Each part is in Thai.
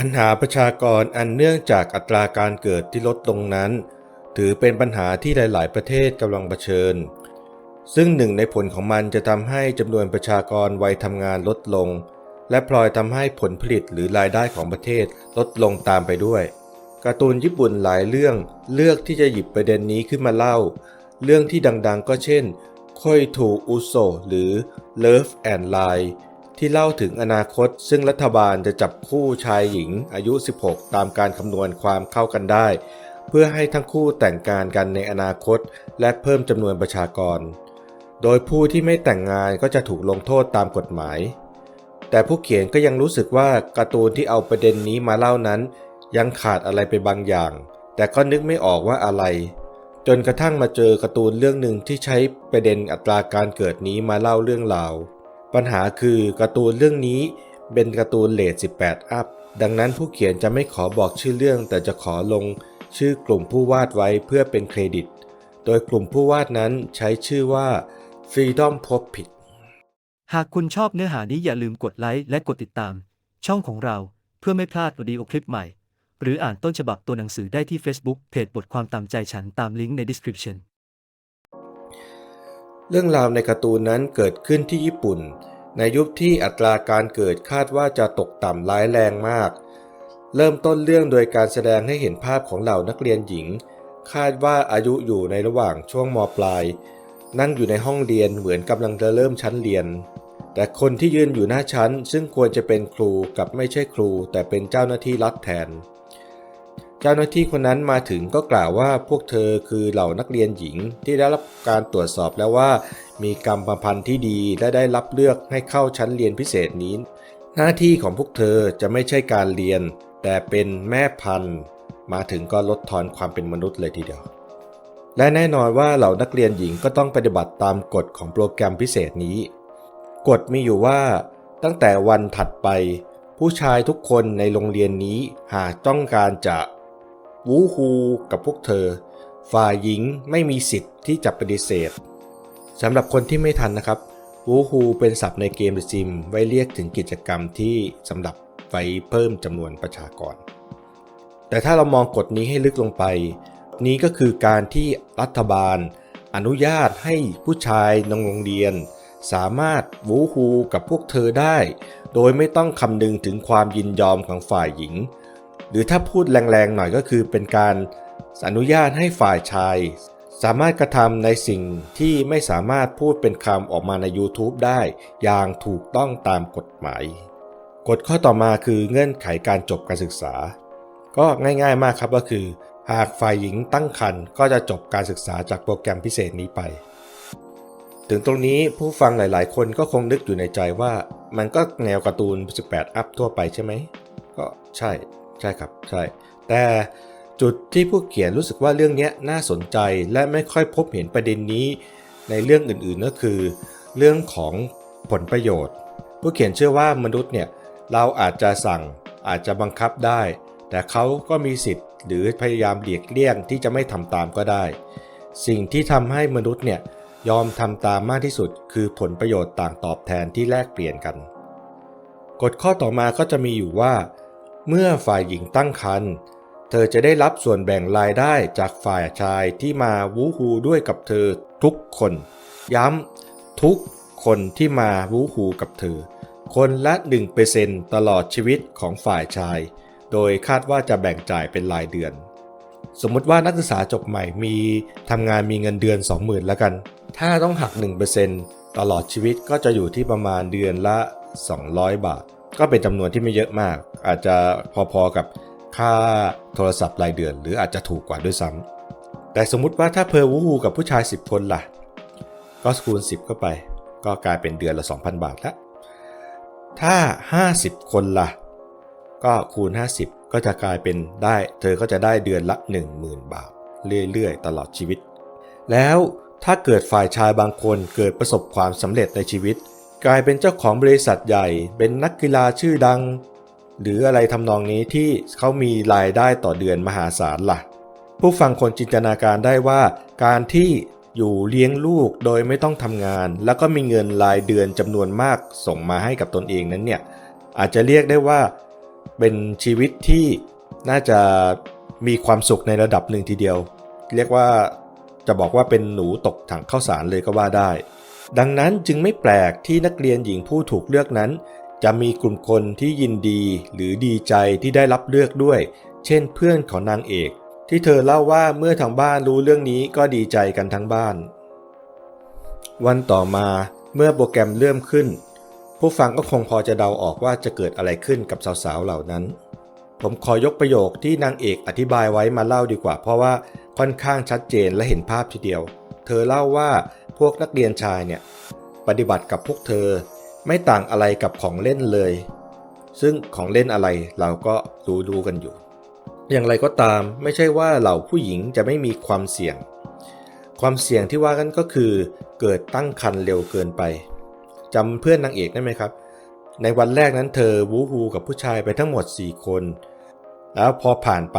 ปัญหาประชากรอันเนื่องจากอัตราการเกิดที่ลดลงนั้น ถือเป็นปัญหาที่หลาย ๆ ประเทศกำลังเผชิญ ซึ่งหนึ่งในผลของมันจะทำให้จำนวนประชากรวัยทำงานลดลง และพลอยทำให้ผลผลิตหรือรายได้ของประเทศลดลงตามไปด้วยการ์ตูนญี่ปุ่นหลายเรื่องเลือกที่จะหยิบประเด็นนี้ขึ้นมาเล่า เรื่องที่ดังๆก็เช่น ค่อยถูอุโซหรือ Love and Lie ที่เล่าถึงอนาคต ซึ่งรัฐบาลจะจับคู่ชายหญิงอายุ 16 ตามการคำนวณความเข้ากันได้ เพื่อให้ทั้งคู่แต่งงานกันในอนาคต และเพิ่มจำนวนประชากร โดยผู้ที่ไม่แต่งงานก็จะถูกลงโทษตามกฎหมาย แต่ผู้เขียนก็ยังรู้สึกว่าการ์ตูนที่เอาประเด็นนี้มาเล่านั้น ยังขาดอะไรไปบางอย่าง แต่ก็นึกไม่ออกว่าอะไร จนกระทั่งมาเจอการ์ตูนเรื่องหนึ่งที่ใช้ประเด็นอัตราการเกิดนี้มาเล่าเรื่องราว ปัญหาคือการ์ตูนเรื่องนี้เป็นการ์ตูนเลท18 อัพ ดังนั้นผู้เขียนจะไม่ขอบอกชื่อเรื่อง แต่จะขอลงชื่อกลุ่มผู้วาดไว้เพื่อเป็นเครดิต โดยกลุ่มผู้วาดนั้นใช้ชื่อว่า Freedom Puppet หากคุณชอบเนื้อหานี้อย่าลืมกดไลค์และกดติดตาม ช่องของเราเพื่อไม่พลาดวิดีโอคลิปใหม่ หรืออ่านต้นฉบับตัวหนังสือได้ที่ Facebook เพจบทความตามใจฉันตามลิงก์ใน description เรื่องราวในการ์ตูนนั้นเกิดขึ้นที่ญี่ปุ่น ในยุคที่อัตราการเกิดคาดว่าจะตกต่ำร้ายแรงมาก เริ่มต้นเรื่องโดยการแสดงให้เห็นภาพของเหล่านักเรียนหญิง คาดว่าอายุอยู่ในระหว่างช่วงมปลาย นั่งอยู่ในห้องเรียนเหมือนกำลังจะเริ่มชั้นเรียน แต่คนที่ยืนอยู่หน้าชั้น ซึ่งควรจะเป็นครูกับไม่ใช่ครู แต่เป็นเจ้าหน้าที่รัฐแทน จ้าหน้าที่คนนั้นมาถึงก็กล่าวว่าพวกเธอคือเหล่านักเรียนหญิงที่ได้รับการตรวจสอบแล้วว่า มีกรรมพันธุ์ที่ดีและได้รับเลือกให้เข้าชั้นเรียนพิเศษนี้ หน้าที่ของพวกเธอจะไม่ใช่การเรียน แต่เป็นแม่พันธุ์ มาถึงก็ลดทอนความเป็นมนุษย์เลยทีเดียว และแน่นอนว่าเหล่านักเรียนหญิงก็ต้องปฏิบัติตามกฎของโปรแกรมพิเศษนี้ กฎมีอยู่ว่า ตั้งแต่วันถัดไป ผู้ชายทุกคนในโรงเรียนนี้หากต้องการจะ วูฮูกับพวกเธอ ฝ่ายหญิงไม่มีสิทธิ์ที่จะปฏิเสธสำหรับคนที่ไม่ทันนะครับวูฮูเป็นศัพท์ในเกม The Sim ไว้เรียกถึงกิจกรรมที่สำหรับไว้เพิ่มจำนวนประชากร แต่ถ้าเรามองกฎนี้ให้ลึกลงไป นี้ก็คือการที่รัฐบาล อนุญาตให้ผู้ชายในโรงเรียน สามารถวูฮูกับพวกเธอได้ โดยไม่ต้องคำนึงถึงความยินยอมของฝ่ายหญิง หรือถ้าพูดแรงๆหน่อยก็คือเป็นการอนุญาตให้ฝ่ายชาย สามารถกระทำในสิ่งที่ไม่สามารถพูดเป็นคำออกมาใน YouTube ได้อย่างถูกต้องตามกฎหมาย กฎข้อต่อมาคือเงื่อนไขการจบการศึกษา ก็ง่ายๆมากครับก็คือ หากฝ่ายหญิงตั้งครรภ์ก็จะจบการศึกษาจากโปรแกรมพิเศษนี้ไป ถึงตรงนี้ผู้ฟังหลายๆ คนก็คงนึกอยู่ในใจว่า มันก็แนวการ์ตูน 18 อัพทั่วไปใช่ไหมก็ใช่ ใช่ครับใช่ แต่จุดที่ผู้เขียนรู้สึกว่าเรื่องนี้น่าสนใจและไม่ค่อยพบเห็นประเด็นนี้ในเรื่องอื่นๆก็คือ เรื่องของผลประโยชน์ ผู้เขียนเชื่อว่ามนุษย์เนี่ยเราอาจจะสั่งอาจจะบังคับได้ แต่เขาก็มีสิทธิ์ หรือพยายามเลียกเลี่ยงที่จะไม่ทำตามก็ได้ สิ่งที่ทำให้มนุษย์เนี่ยยอมทำตามมากที่สุด คือผลประโยชน์ต่างตอบแทนที่แลกเปลี่ยนกัน กฎข้อต่อมาก็จะมีอยู่ว่า เมื่อฝ่ายหญิงตั้งครรภ์เธอจะได้รับส่วนแบ่งรายได้จากฝ่ายชายที่มาวูฮูด้วยกับเธอทุกคน ย้ำทุกคนที่มาวูฮูกับเธอ คนละ 1%ตลอดชีวิตของฝ่ายชาย โดยคาดว่าจะแบ่งจ่ายเป็นรายเดือน สมมติว่านักศึกษาจบใหม่มีทำงานมีเงินเดือน 20,000แล้วกัน ถ้าต้องหัก 1%ตลอดชีวิตก็จะอยู่ที่ประมาณเดือนละ 200 บาท ก็เป็นจำนวนที่ไม่เยอะมาก อาจจะพอๆกับค่าโทรศัพท์รายเดือน หรืออาจจะถูกกว่าด้วยซ้ำแต่สมมุติว่าถ้าเพอร์วูฮูกับผู้ชาย 10 คนล่ะ ก็คูณ 10 เข้าไป ก็กลายเป็นเดือนละ 2,000 บาทละถ้า 50 คนล่ะ ก็คูณ 50 ก็จะกลายเป็นได้ เธอก็จะได้เดือนละ 10,000 บาท เรื่อยๆ ตลอดชีวิต แล้วถ้าเกิดฝ่ายชายบางคนเกิดประสบความสำเร็จในชีวิต กลายเป็นเจ้าของบริษัทใหญ่ เป็นนักกีฬาชื่อดัง หรืออะไรทำนองนี้ที่เขามีรายได้ต่อเดือนมหาศาลล่ะ ผู้ฟังคนจินตนาการได้ว่า การที่อยู่เลี้ยงลูกโดยไม่ต้องทำงาน แล้วก็มีเงินรายเดือนจำนวนมากส่งมาให้กับตนเองนั้นเนี่ยอาจจะเรียกได้ว่าเป็นชีวิตที่น่าจะมีความสุขในระดับหนึ่งทีเดียว เรียกว่าจะบอกว่าเป็นหนูตกถังข้าวสารเลยก็ว่าได้ ดังนั้นจึงไม่แปลกที่นักเรียนหญิงผู้ถูกเลือกนั้น จะมีกลุ่มคนที่ยินดีหรือดีใจที่ได้รับเลือกด้วย เช่นเพื่อนของนางเอก ที่เธอเล่าว่าเมื่อทางบ้านรู้เรื่องนี้ก็ดีใจกันทั้งบ้าน วันต่อมาเมื่อโปรแกรมเริ่มขึ้น ผู้ฟังก็คงพอจะเดาออกว่าจะเกิดอะไรขึ้นกับสาวๆเหล่านั้น ผมขอยกประโยคที่นางเอกอธิบายไว้มาเล่าดีกว่า เพราะว่าค่อนข้างชัดเจนและเห็นภาพทีเดียว เธอเล่าว่า พวกนักเรียนชายเนี่ยปฏิบัติกับพวกเธอไม่ต่างอะไรกับของเล่นเลย ซึ่งของเล่นอะไรเราก็รู้ดูกันอยู่ อย่างไรก็ตามไม่ใช่ว่าเหล่าผู้หญิงจะไม่มีความเสี่ยง ความเสี่ยงที่ว่ากันก็คือ เกิดตั้งครรภ์เร็วเกินไปจำเพื่อนนางเอกได้ไหมครับ ในวันแรกนั้นเธอวูฮูกับผู้ชายไปทั้งหมด 4 คน แล้วพอผ่านไป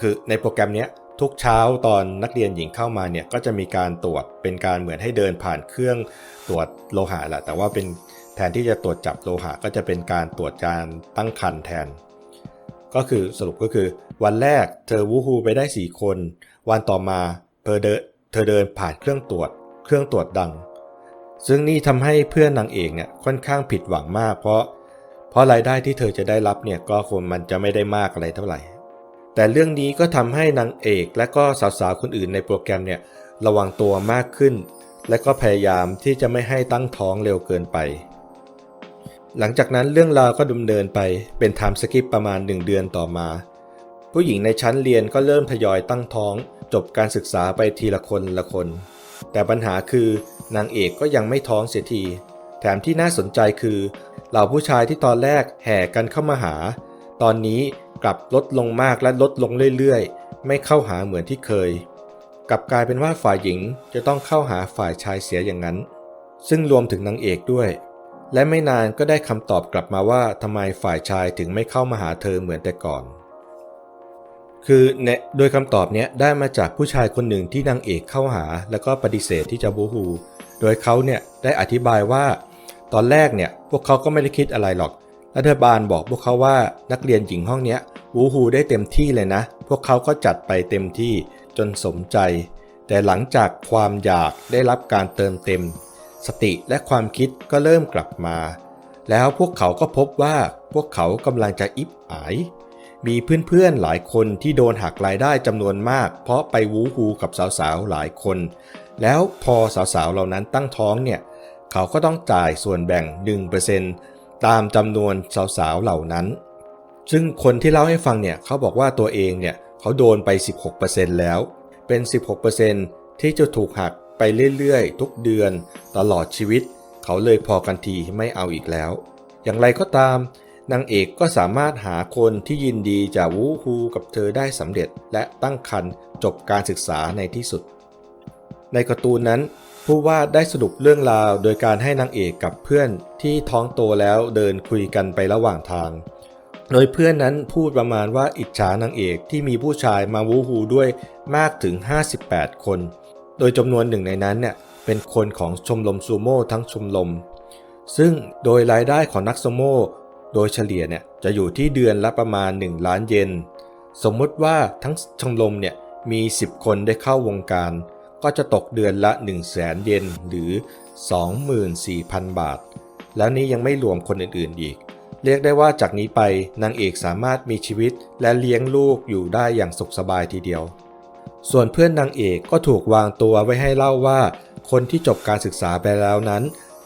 คือในโปรแกรมเนี้ย ทุกเช้าตอนนักเรียนหญิงเข้ามาเนี่ยก็จะมีการตรวจเป็นการเหมือนให้เดินผ่านเครื่องตรวจโลหะแหละแต่ว่าเป็นแทนที่จะตรวจจับโลหะก็จะเป็นการตรวจการตั้งครรภ์แทน ก็คือสรุปก็คือวันแรกเธอวูฮูไปได้ 4 คน วันต่อมาเธอเดินเธอเดินผ่านเครื่องตรวจ เครื่องตรวจดัง ซึ่งนี่ทำให้เพื่อนนางเอกเนี่ยค่อนข้างผิดหวังมาก เพราะเพราะรายได้ที่เธอจะได้รับเนี่ยก็คงมันจะไม่ได้มากอะไรเท่าไหร่ แต่เรื่องนี้ก็ทำให้นางเอกและก็สาวๆคนอื่นในโปรแกรมเนี่ยระวังตัวมากขึ้น และก็พยายามที่จะไม่ให้ตั้งท้องเร็วเกินไป หลังจากนั้นเรื่องราวก็ดำเนินไปเป็นไทม์สกิปประมาณ 1 เดือนต่อมา ผู้หญิงในชั้นเรียนก็เริ่มทยอยตั้งท้อง จบการศึกษาไปทีละคนละคน แต่ปัญหาคือนางเอกก็ยังไม่ท้องเสียที แถมที่น่าสนใจคือเหล่าผู้ชายที่ตอนแรกแห่กันเข้ามาหา ตอนนี้ กลับลดลงมากและลดลงเรื่อยๆ ไม่เข้าหาเหมือนที่เคย กลับกลายเป็นว่าฝ่ายหญิงจะต้องเข้าหาฝ่ายชายเสียอย่างนั้น ซึ่งรวมถึงนางเอกด้วย และไม่นานก็ได้คำตอบกลับมาว่าทำไมฝ่ายชายถึงไม่เข้ามาหาเธอเหมือนแต่ก่อน คือเนโดยคำตอบเนี้ยได้มาจากผู้ชายคนหนึ่งที่นางเอกเข้าหา แล้วก็ปฏิเสธที่จะบูฮูโดยเขาเนี่ยได้อธิบายว่า ตอนแรกเนี่ยพวกเขาก็ไม่ได้คิดอะไรหรอก รัฐบาลบอกพวกเขาว่านักเรียนหญิงห้องเนี้ยวูฮูได้เต็มที่เลยนะ พวกเขาก็จัดไปเต็มที่จนสมใจ แต่หลังจากความอยากได้รับการเติมเต็ม สติและความคิดก็เริ่มกลับมา แล้วพวกเขาก็พบว่าพวกเขากำลังจะอิบอาย มีเพื่อนๆหลายคนที่โดนหักรายได้จำนวนมาก เพราะไปวูฮูกับสาวๆหลายคน แล้วพอสาวๆเหล่านั้นตั้งท้องเนี่ย เขาก็ต้องจ่ายส่วนแบ่ง 1% ตามจำนวนสาวๆเหล่านั้น ซึ่งคนที่เล่าให้ฟังเนี่ยเขาบอกว่าตัวเองเนี่ยเขาโดนไป 16%แล้ว เป็น 16%ที่จะถูกหักไปเรื่อยๆ ทุกเดือนตลอดชีวิต เขาเลยพอกันทีไม่เอาอีกแล้ว อย่างไรก็ตามนางเอกก็สามารถหาคนที่ยินดีจะวู้ฮูกับเธอได้สำเร็จและตั้งครรภ์จบการศึกษาในที่สุด ในการ์ตูนนั้น ผู้วาดได้สรุปเรื่องราว โดยการให้นางเอกกับเพื่อนที่ท้องโตแล้วเดินคุยกันไประหว่างทาง โดยเพื่อนนั้นพูดประมาณว่าอิจฉานางเอกที่มีผู้ชายมาวูฮูด้วยมากถึง 58 คน โดยจำนวนหนึ่งในนั้นเนี่ยเป็นคนของชมรมซูโม่ทั้งชมรม ซึ่งโดยรายได้ของนักซูโม่โดยเฉลี่ยเนี่ยจะอยู่ที่เดือนละประมาณ 1 ล้านเยน สมมติว่าทั้งชมรมเนี่ยมี 10 คนได้เข้าวงการ ก็จะตกเดือนละ 1 0 0 0 0แสนเยนหรือ 24,000 บาท แล้วนี้ยังไม่รวมคนอื่นๆอีก เรียกได้ว่าจากนี้ไปนางเอกสามารถมีชีวิตและเลี้ยงลูกอยู่ได้อย่างสุขสบายทีเดียว ส่วนเพื่อนนางเอกก็ถูกวางตัวไว้ให้เล่าว่า คนที่จบการศึกษาไปแล้วนั้น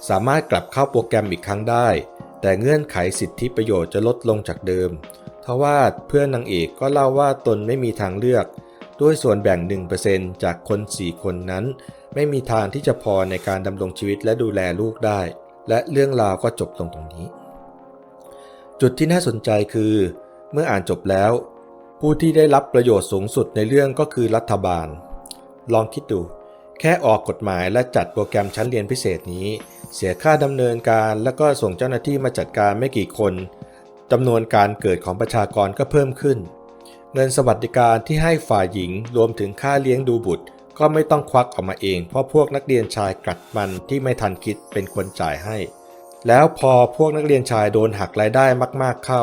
สามารถกลับเข้าโปรแกรมอีกครั้งได้ แต่เงื่อนไขสิทธิประโยชน์จะลดลงจากเดิมทว่าเพื่อนนางเอกก็เล่าว่าตนไม่มีทางเลือก ด้วยส่วนแบ่ง 1%จากคน 4 คนนั้น ไม่มีทางที่จะพอในการดำรงชีวิตและดูแลลูกได้ และเรื่องราวก็จบลงตรงนี้ จุดที่น่าสนใจคือ เมื่ออ่านจบแล้ว ผู้ที่ได้รับประโยชน์สูงสุดในเรื่องก็คือรัฐบาล ลองคิดดู แค่ออกกฎหมายและจัดโปรแกรมชั้นเรียนพิเศษนี้ เสียค่าดำเนินการแล้วก็ส่งเจ้าหน้าที่มาจัดการไม่กี่คนจำนวนการเกิดของประชากรก็เพิ่มขึ้น เงินสวัสดิการที่ให้ฝ่ายหญิงรวมถึงค่าเลี้ยงดูบุตร ก็ไม่ต้องควักออกมาเอง เพราะพวกนักเรียนชายกัดมันที่ไม่ทันคิดเป็นคนจ่ายให้ แล้วพอพวกนักเรียนชายโดนหักรายได้มากๆเข้า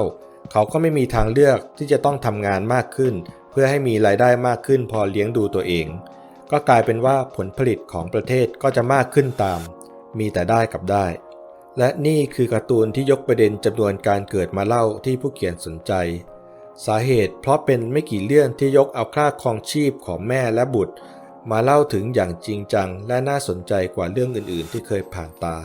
เขาก็ไม่มีทางเลือกที่จะต้องทำงานมากขึ้น เพื่อให้มีรายได้มากขึ้นพอเลี้ยงดูตัวเอง ก็กลายเป็นว่าผลผลิตของประเทศก็จะมากขึ้นตาม มีแต่ได้กับได้ และนี่คือการ์ตูนที่ยกประเด็นจำนวนการเกิดมาเล่าที่ผู้เขียนสนใจ สาเหตุเพราะเป็นไม่กี่เรื่องที่ยกเอาค่าครองชีพของแม่และบุตร มาเล่าถึงอย่างจริงจังและน่าสนใจกว่าเรื่องอื่นๆ ที่เคยผ่านตา